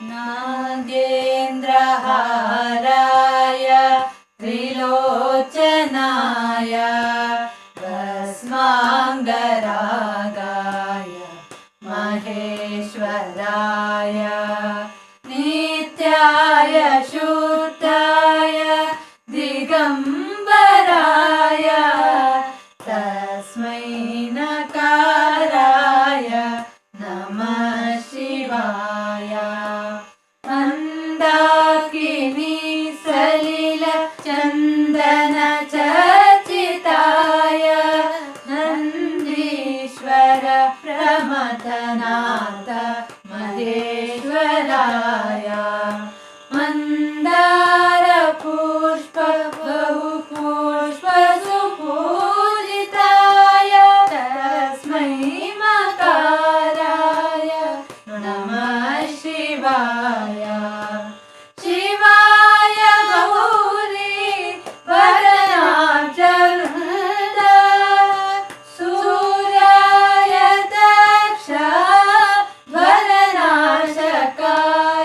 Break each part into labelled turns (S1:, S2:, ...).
S1: नागेन्द्रहाराय त्रिलोचनाय भस्माङ्गरागाय मन्दाकिनी सलिल चन्दन चर्चिताय। नन्दीश्वर प्रमथनाथ महेश्वराय। मन्दार पुष्प बहु पुष्प सुपूजिताय तस्मै मकाराय। नमः शिवाय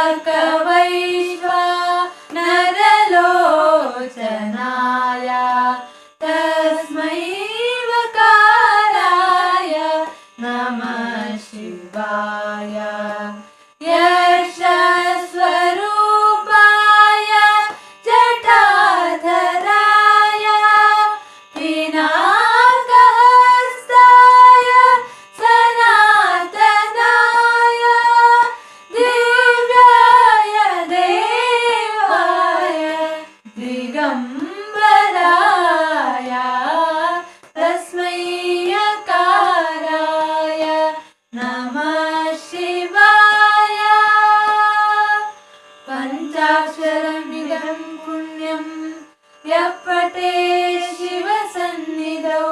S1: चन्द्रार्कवैश्वा नरलोचनाय तस्मै वकाराय नमः शिवाय यः पटे शिवसन्निधौ